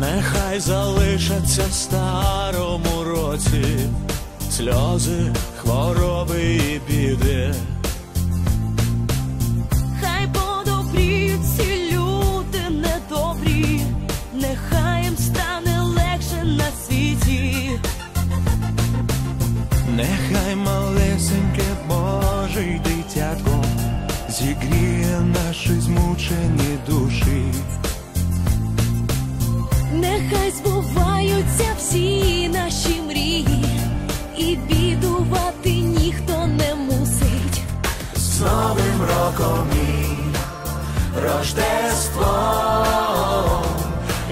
Нехай залишаться в старому році сльози, хвороби і біди. Хай подобріють ці люди недобрі, нехай їм стане легше на світі. Нехай малесеньке Божий дитятко зігріє наші змучені всі наші мрії, і бідувати ніхто не мусить. З Новим роком і Рождество.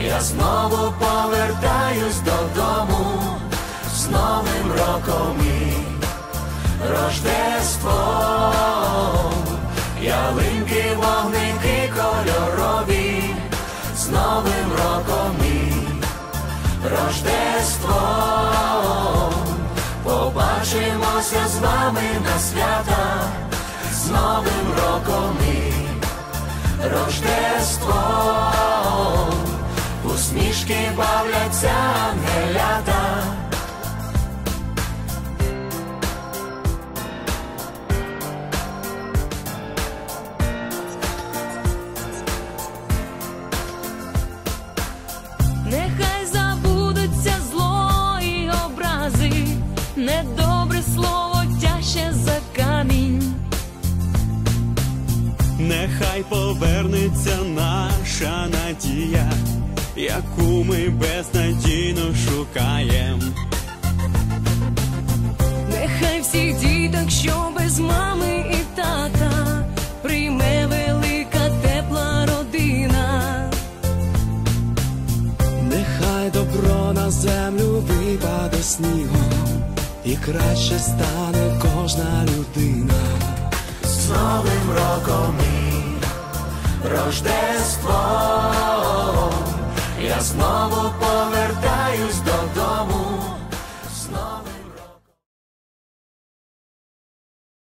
Я знову повертаюсь додому. З Новим роком і Рождество. Ялинки, вогники кольорові. З Новим роком і Рождество. Побачимося з вами на свята з Новим роком і Рождество. Усмішки бавляться ангелята. Нехай недобре слово тяще за камінь. Нехай повернеться наша надія, яку ми безнадійно шукаєм. Нехай всіх діток, що без мами і тата, прийме велика тепла родина. Нехай добро на землю випаде снігом, і краще стане кожна людина. З Новим роком і Рождество.